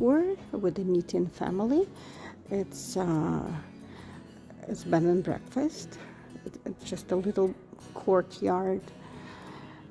with the Nitin family. It's uh, it's bed and breakfast. It's just a little courtyard,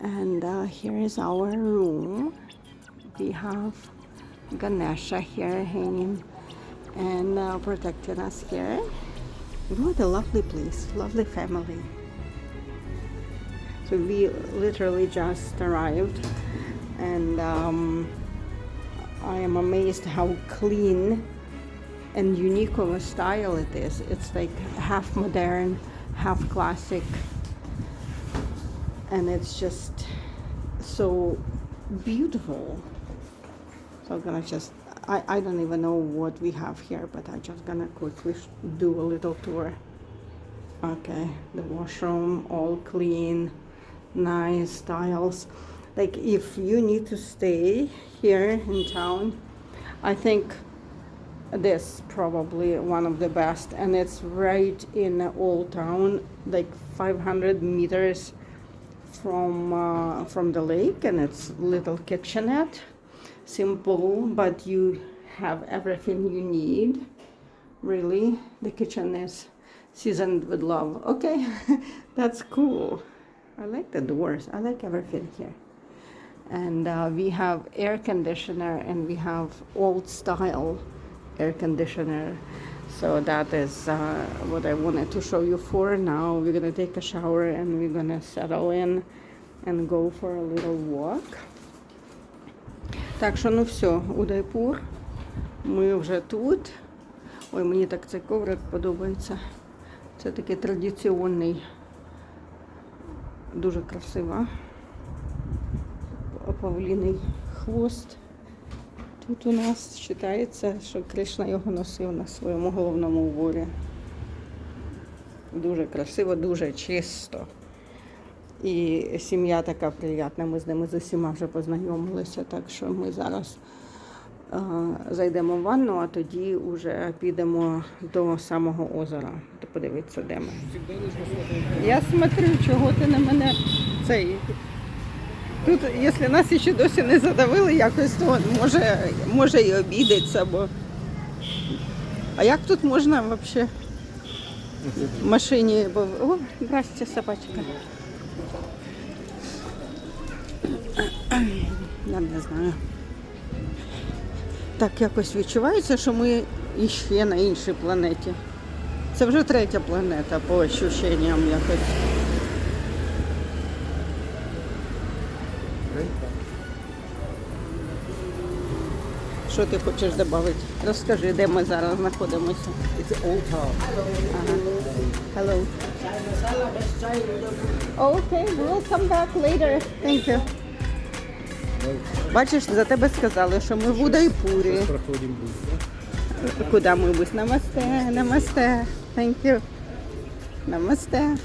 and uh, here is our room. We have Ganesha here hanging and uh, protecting us here. What a lovely place, lovely family. So we literally just arrived, and um, I am amazed how clean and unique of a style it is. It's like half modern, half classic, and it's just so beautiful. So I'm gonna just, I, I don't even know what we have here, but I'm just gonna quickly do a little tour. Okay, the washroom, all clean, nice tiles. Like if you need to stay here in town, I think this probably one of the best and it's right in the old town like 500 meters from uh, from the lake and it's little kitchenette. Simple but you have everything you need. Really the kitchen is seasoned with love. Okay that's cool. I like the doors. I like everything here and uh, we have air conditioner and we have old style air conditioner so that is uh, what i wanted to show you for now we're gonna take a shower and we're gonna settle in and go for a little walk так що ну все удайпур ми вже тут ой мені так цей коврик подобається це такий традиційний дуже красиво Павліний хвост. Тут у нас вважається, що Кришна його носив на своєму головному уборі. Дуже красиво, дуже чисто. І сім'я така приятна. Ми з ними з усіма вже познайомилися, так що ми зараз е, зайдемо в ванну, а тоді вже підемо до самого озера. Подивитися, де ми. Я смотрю, чого ти на мене цей. Тут, якщо нас ще досі не задавили якось, то може, може і обідеться, бо. А як тут можна взагалі в машині? Бо... О, здрасте, собачка. Я не знаю. Так якось відчувається, що ми іще на іншій планеті. Це вже третя планета по ощущенням якось. Що ти хочеш додати? Розкажи, де ми зараз знаходимося. It's old town. Hello. Oh, okay, we'll come back later. Thank you. Бачиш, за тебе сказали, що ми в Удайпурі. Проходим быстро. Куди ми будь? Намасте, намасте. Thank you. Намасте.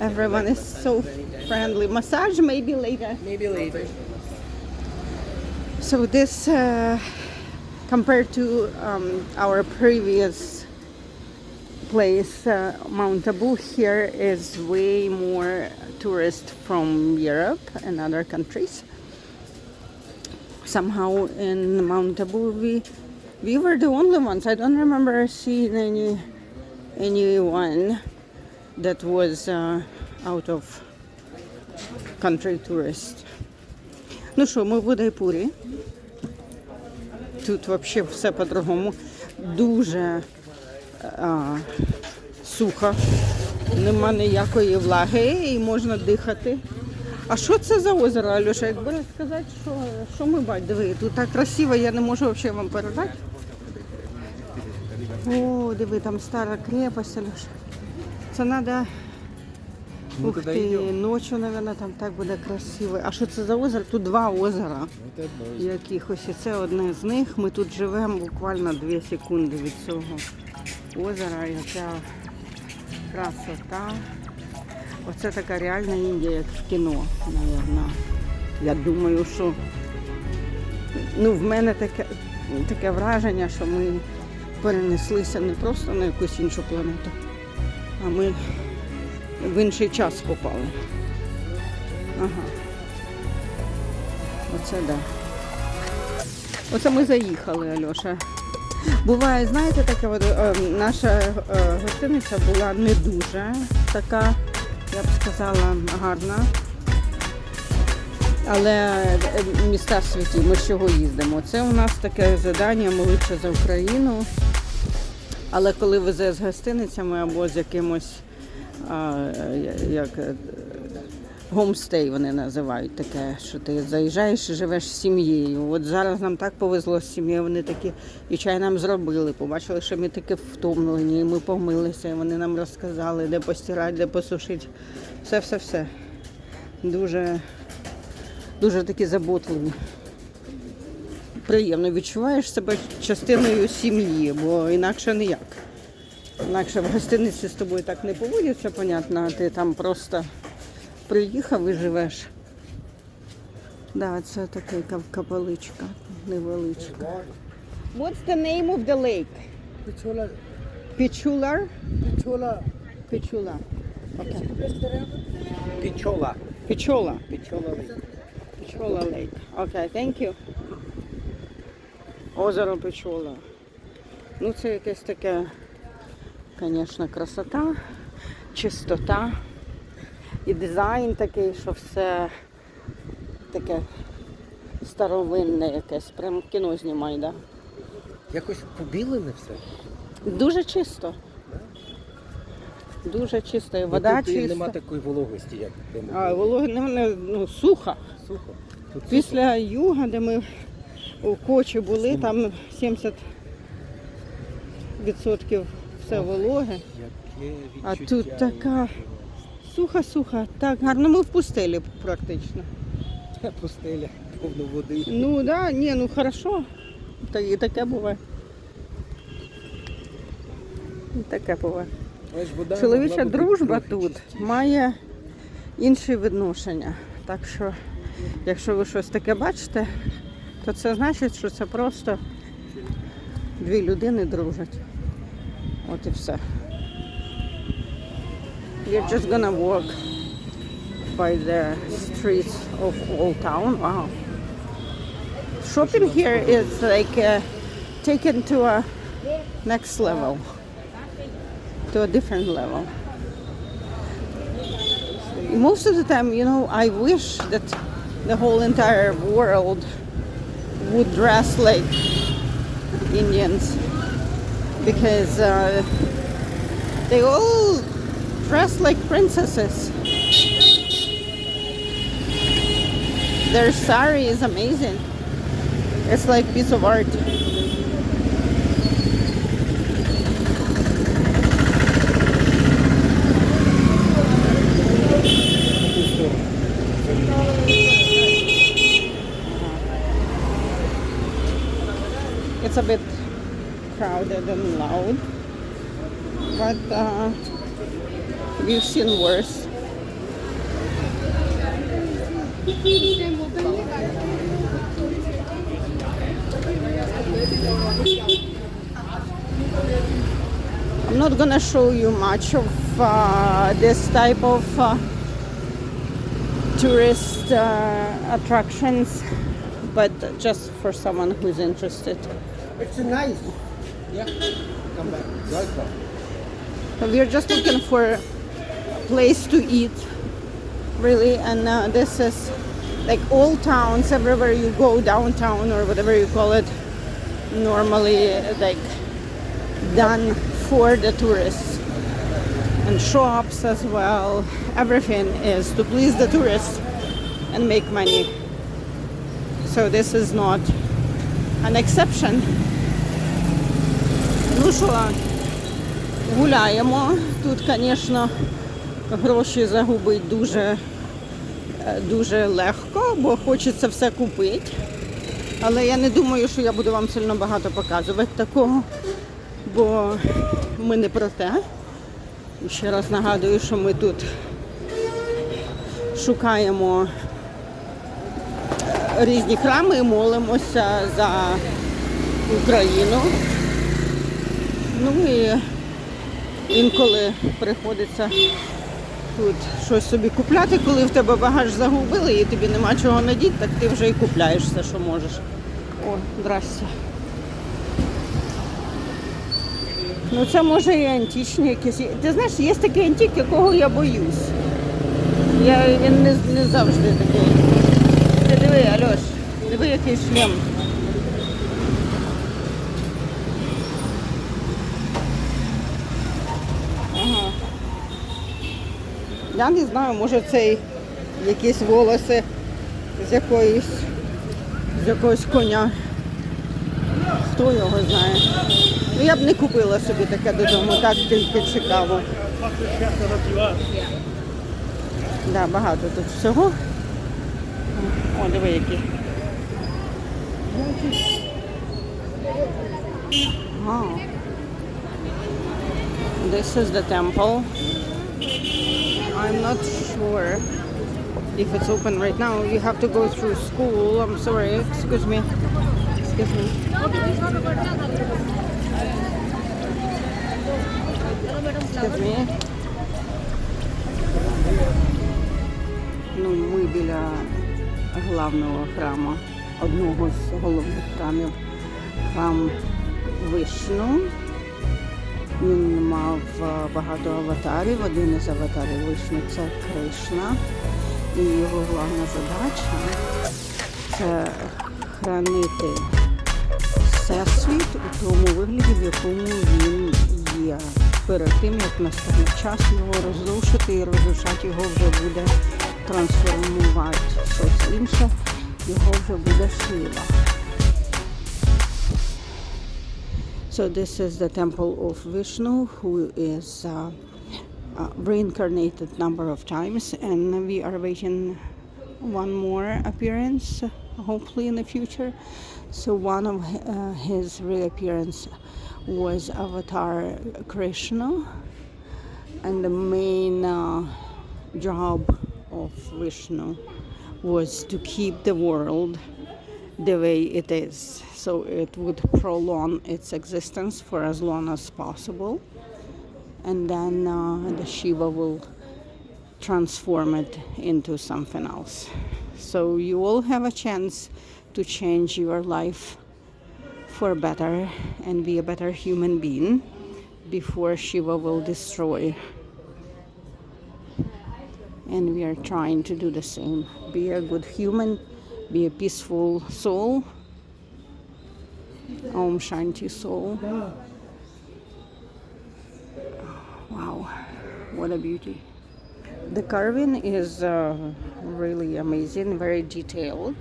Everyone is so friendly. Massage maybe later. Maybe later. So this, uh, compared to um, our previous place, uh, Mount Abu, here is way more tourists from Europe and other countries. Somehow in Mount Abu, we we were the only ones. I don't remember seeing any anyone that was uh, out of country tourist. Ну що, ми в Удайпурі. Тут взагалі все по-другому. Дуже а, сухо, нема ніякої влаги і можна дихати. А що це за озеро, Альоша? Якби розказати, що, що ми бачимо? Диви, тут так красиво, я не можу взагалі вам передати. О, диви, там стара крепость, Альоша. Це треба Ми Ух туди ти, йдемо. ночі, мабуть, там так буде красиво. А що це за озеро? Тут два озера озеро. якихось. І це одне з них. Ми тут живемо буквально 2 секунди від цього озера. Оця красота. Оце така реальна Індія, як в кіно, мабуть. Я думаю, що ну, в мене таке, таке враження, що ми перенеслися не просто на якусь іншу планету, а ми в інший час попали. Ага. Оце да. Оце ми заїхали, Альоша. Буває, знаєте, таке, от, е, наша е, гостиниця була не дуже така, я б сказала, гарна. Але е, міста святі, ми з чого їздимо? Це у нас таке завдання молитися за Україну. Але коли везе з гостиницями або з якимось, а, як е, гомстей вони називають таке, що ти заїжджаєш і живеш з сім'єю. От зараз нам так повезло з сім'єю, вони такі і чай нам зробили, побачили, що ми такі втомлені, і ми помилися, і вони нам розказали, де постирати, де посушити. Все, все, все. Дуже, дуже такі заботливі. Приємно відчуваєш себе частиною сім'ї, бо інакше ніяк. Інакше в гостиниці з тобою так не поводяться, понятно, а ти там просто приїхав і живеш. Да, це така кап- капеличка невеличка. What's the name of the lake? Печола, Pichular? печола, Pichula. Okay. печола, Pichola. печола. Pichola Lake. Okay, thank you. Озеро Печола. Ну, це якесь таке, звісно, красота, чистота і дизайн такий, що все таке старовинне якесь. Прям кіно знімай, да? Якось побілене все. Дуже чисто. Дуже чисто. І вода Тут чиста. нема такої вологості, як де А не, не ну, суха. Сухо. Тут Після юга, де ми у Кочі були, там 70 відсотків все вологе. А тут така- Суха-суха. Так, гарно. Ми в пустелі практично. Пустеля, повно води. Ну да, ні, ну хорошо. Та і таке буває. І таке буває. Чоловіча дружба тут має інші відношення. Так що, якщо ви щось таке бачите, то це значить, що це просто дві людини дружать. От і все. We're just gonna walk by the streets of Old Town. Wow. Shopping here is like uh, taken to a next level, to a different level most of the time, you know, I wish that the whole entire world would dress like Indians because uh, they all dress like princesses. Their sari is amazing. It's like piece of art. It's a bit crowded and loud, but uh, we've seen worse. I'm not gonna show you much of uh, this type of uh, tourist uh, attractions, but just for someone who's interested. It's nice. Yeah. Come back. Welcome. So we're just looking for a place to eat, really, and uh, this is like all towns, everywhere you go downtown or whatever you call it, normally like done for the tourists. And shops as well. Everything is to please the tourists and make money. So this is not an exception. Що, гуляємо. Тут, звісно, гроші загубити дуже, е, дуже легко, бо хочеться все купити. Але я не думаю, що я буду вам сильно багато показувати такого, бо ми не про те. І Ще раз нагадую, що ми тут шукаємо різні храми і молимося за Україну. Ну і інколи приходиться тут щось собі купляти, коли в тебе багаж загубили і тобі нема чого надіти, так ти вже і купляєш все, що можеш. О, здрасте. Ну це може і античні якісь. Ти знаєш, є такий антик, якого я боюсь. Я, він не, не завжди такий. Ти диви, Альош, диви, який шлем. Ага. Я не знаю, може це якісь волоси з якоїсь з якогось коня. Хто його знає. Ну я б не купила собі таке додому, так тільки цікаво. Да, багато тут всього. О, диви які. Wow. This is the temple. I'm not sure if it's open right now. You have to go through school. I'm sorry. Excuse me. Excuse me. Excuse me. Ну, ми біля главного храму, одного з головних храмів. Храм Вишну. Він мав е, багато аватарів. Один із аватарів Вишну це Кришна. І його головна задача це хранити всесвіт у тому вигляді, в якому він є. Перед тим, як настане час його розрушити і розрушати його вже буде трансформувати щось інше, його вже буде сила. So this is the temple of Vishnu, who is uh, uh, reincarnated number of times, and we are waiting one more appearance, hopefully in the future. So one of uh, his reappearance was Avatar Krishna, and the main uh, job of Vishnu was to keep the world the way it is. So it would prolong its existence for as long as possible. And then uh, the Shiva will transform it into something else. So you will have a chance to change your life for better and be a better human being before Shiva will destroy. And we are trying to do the same. Be a good human, be a peaceful soul. Om Shanti Soul. Wow, what a beauty. The carving is uh, really amazing, very detailed.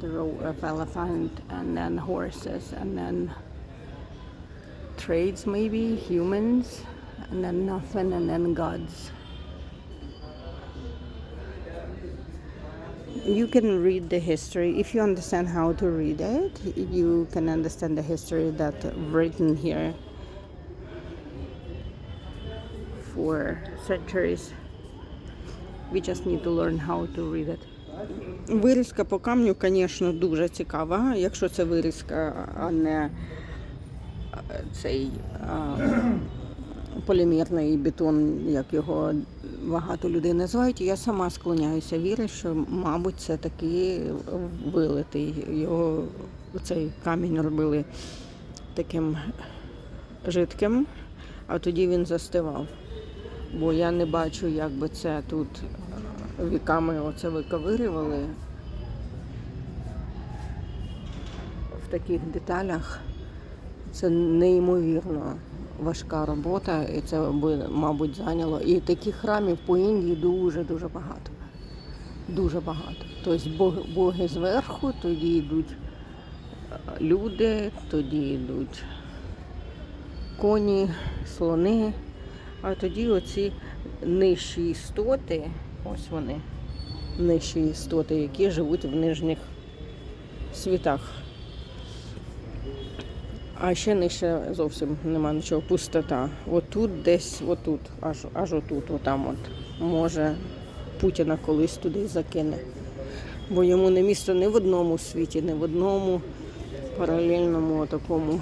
The row of elephant and then horses and then trades maybe, humans, and then nothing and then gods. You can read the history if you understand how to read it you can understand the history that written here for centuries we just need to learn how to read it Вирізка по камню, звісно, дуже цікава, якщо це вирізка, а не е, цей а, полімерний бетон, як його багато людей називають. Я сама склоняюся вірити, що, мабуть, це такий вилитий. Його цей камінь робили таким жидким, а тоді він застивав. Бо я не бачу, як би це тут віками оце виковирювали в таких деталях. Це неймовірно важка робота, і це би, мабуть, зайняло. І таких храмів по Індії дуже-дуже багато. Дуже багато. Тобто боги, боги зверху, тоді йдуть е, люди, тоді йдуть коні, слони, а тоді оці нижчі істоти, ось вони, нижчі істоти, які живуть в нижніх світах. А ще нижче зовсім нема нічого, пустота. Отут десь, отут, аж аж отут, отам от. Може Путіна колись туди закине. Бо йому не місце ні в одному світі, ні в одному паралельному такому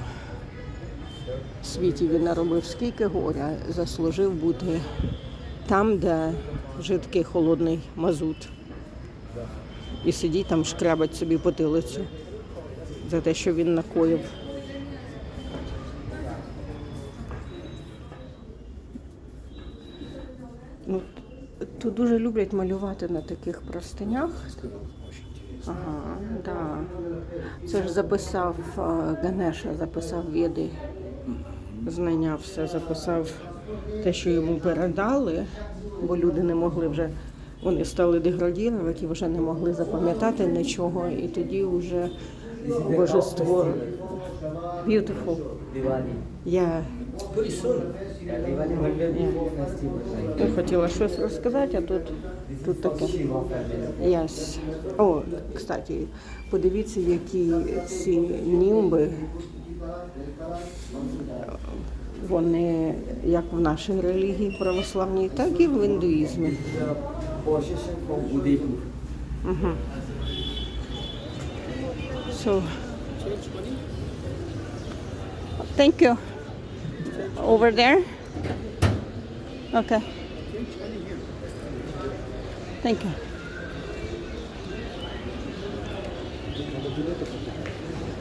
світі. Він наробив скільки горя, заслужив бути там, де жидкий холодний мазут. І сидіть там, шкрябать собі потилицю за те, що він накоїв. Дуже люблять малювати на таких простинях. Ага, да. Це ж записав е, Ганеша, записав віди, знання все, записав те, що йому передали, бо люди не могли вже, вони стали деградірувати, вже не могли запам'ятати нічого, і тоді вже божество beautiful. Я, Yeah, Я хотіла щось розказати, а тут, тут таке. Yes. О, кстати, подивіться, які ці німби. Вони як в нашій релігії православній, так і в індуїзмі. Udaipur. So, thank you. Over there? Okay. Thank you.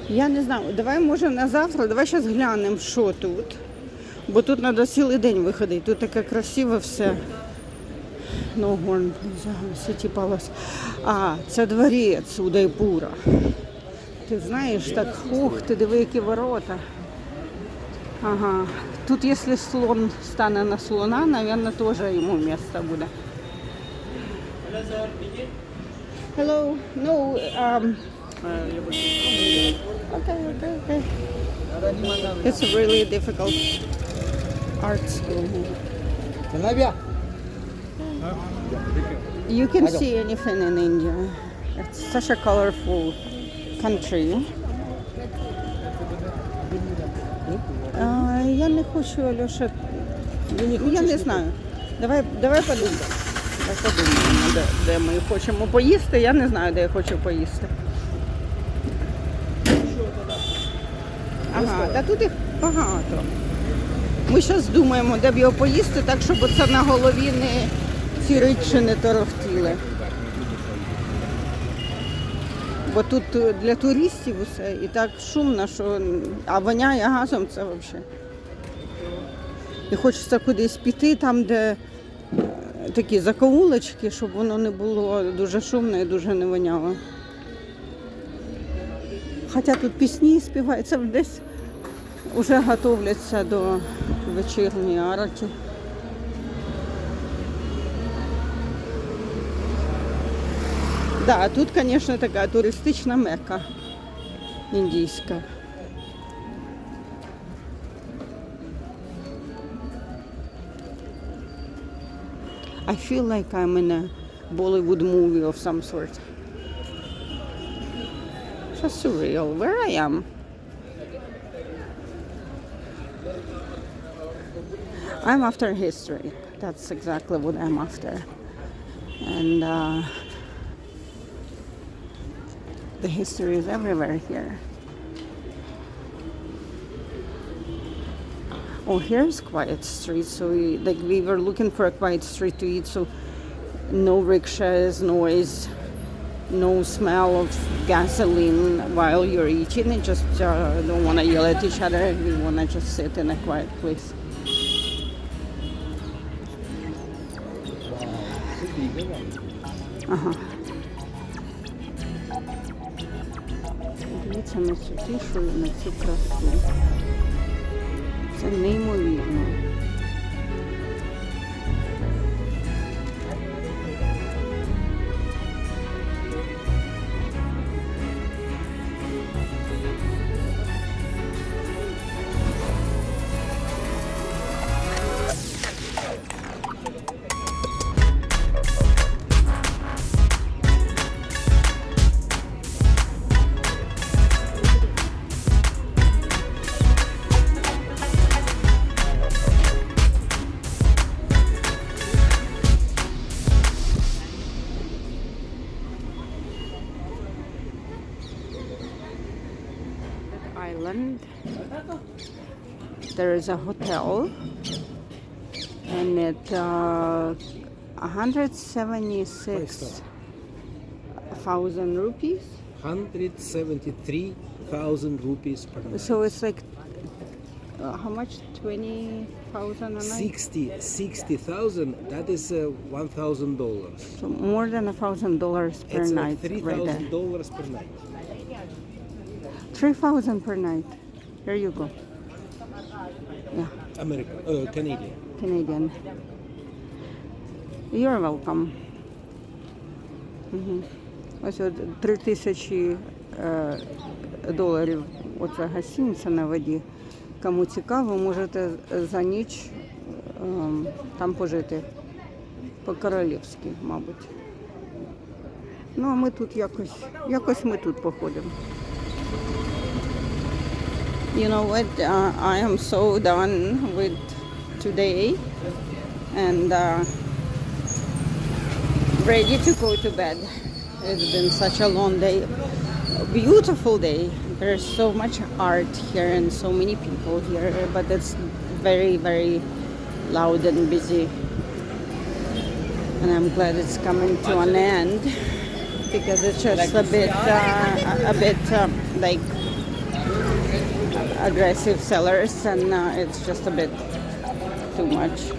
Я не знаю, давай може на завтра, давай зараз глянемо, що тут. Бо тут треба цілий день виходити. Тут таке красиве все. No Horn City Palace. А, це дворець Удайпура. Ти знаєш, так, ух, ти диви, які ворота. Ага. Тут, якщо слон стане на слона, мабуть, теж йому місце буде. Hello. No, um, okay, okay, okay. It's a really difficult art school here. Canabia? You can see anything in India. It's such a colorful country. Я не хочу, Альоша. Я не знаю. Давай, давай подумаємо. Подумаємо, де, де ми хочемо поїсти. Я не знаю, де я хочу поїсти. Ага, та тут їх багато. Ми зараз думаємо, де б його поїсти, так щоб це на голові не ці речі не торохтіли. Бо тут е, для туристів усе і так шумно, що а воняє газом це взагалі. І хочеться кудись піти, там, де е, такі закоулочки, щоб воно не було дуже шумно і дуже не воняло. Хоча тут пісні співаються десь вже готовляться до вечірньої араті. Да, тут, конечно, така туристична мека індійська. I feel like I'm in a Bollywood movie of some sort. Just surreal. Where I am. I'm after history. That's exactly what I'm after. And uh, the history is everywhere here. Oh, here's quiet street. So we like we were looking for a quiet street to eat. So no rickshaws, noise, no smell of gasoline while you're eating. And just uh, don't want to yell at each other. We want to just sit in a quiet place. Ага. Дивіться на цю тишу і на цю красу. Це неймовірно. Island. There is a hotel. and it uh, 176 thousand rupees. 173,000 rupees per night. So it's like uh, how much? Twenty thousand a night. 60 60,000 that is uh, $1,000. So more than a thousand dollars per It's night, like right there. $3,000 per night. Three thousand per night. Here you go. Yeah, American, uh, Canadian. Canadian. You're welcome. Угу. Ось от три тисячі е, доларів оце гостиниця на воді. Кому цікаво, можете за ніч ем, там пожити. По-королівськи, мабуть. Ну, а ми тут якось, якось ми тут походимо. You know what? Uh, I am so done with today and uh, ready to go to bed. It's been such a long day. A beautiful day. There's so much art here and so many people here, but it's very, very loud and busy. And I'm glad it's coming to an end because it's just a bit, uh, a bit um, like aggressive sellers and uh, it's just a bit too much.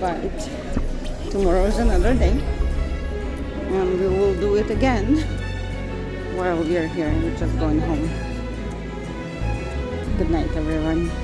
But tomorrow is another day and we will do it again while we are here. We're just going home. Good night everyone